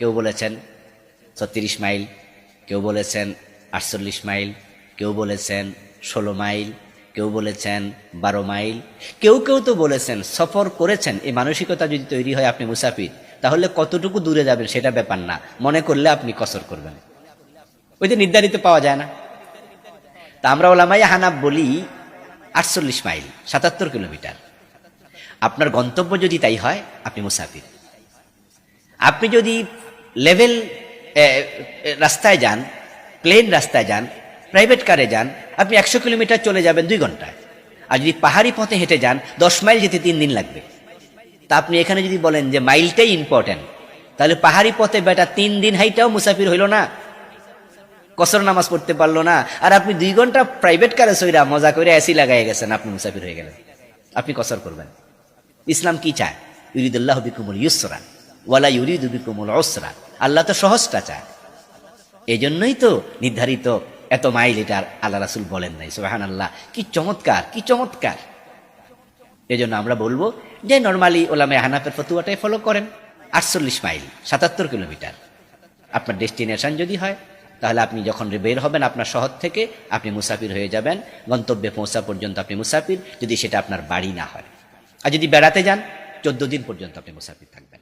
কেউ বলেছেন ছত্রিশ মাইল, কেউ বলেছেন আটচল্লিশ মাইল, কেউ বলেছেন ষোলো মাইল, কেউ বলেছেন বারো মাইল, কেউ কেউ তো বলেছেন সফর করেছেন। এই মানসিকতা যদি তৈরি হয় আপনি মুসাফির, তাহলে কতটুকু দূরে যাবেন সেটা ব্যাপার না। মনে করলে আপনি কসর করবেন। ওই যে নির্ধারিত পাওয়া যায় না। তা আমরা ওলামাই হানাব বলি আটচল্লিশ মাইল, সাতাত্তর কিলোমিটার। আপনার গন্তব্য যদি তাই হয়, আপনি মুসাফির। আপনি যদি লেভেল রাস্তায় যান প্লেন রাস্তায় যান প্রাইভেট কারে যান, আপনি একশো কিলোমিটার চলে যাবেন দুই ঘন্টায়। আর যদি পাহাড়ি পথে হেঁটে যান, দশ মাইল যেতে তিন দিন লাগবে। তা আপনি এখানে যদি বলেন যে মাইলটাই ইম্পর্টেন্ট তাহলে পাহাড়ি পথে বেটা তিন দিন হাইটাও মুসাফির হইল না। কসর নামাজ পড়তে পারল না। আর আপনি দুই ঘণ্টা প্রাইভেট কারে সইরা মজা করে এসি লাগাই গেছেন, আপনি মুসাফির হয়ে গেলেন। আপনি কসর করবেন। ইসলাম কি চায়? ইউরিদুল্লাহ বিকুমুল ইউসরা। ওয়ালা ইউরিদু বিকুমুল ওসরা আল্লাহ তো সহজটা চায় এই জন্যই তো নির্ধারিত এত মাইল এটা আল্লাহ রাসুল বলেন নাই সোহান আল্লাহ কি চমৎকার কি চমৎকার। এই জন্য আমরা বলব যে নর্মালি ওলামে হানাফের ফতুয়াটাই ফলো করেন। আটচল্লিশ মাইল, সাতাত্তর কিলোমিটার। আপনার ডেস্টিনেশন যদি হয়, তাহলে আপনি যখন বের হবেন আপনার শহর থেকে, আপনি মুসাফির হয়ে যাবেন। গন্তব্যে পৌঁছা পর্যন্ত আপনি মুসাফির, যদি সেটা আপনার বাড়ি না হয়। আর যদি বেড়াতে যান, চোদ্দ দিন পর্যন্ত আপনি মুসাফির থাকবেন।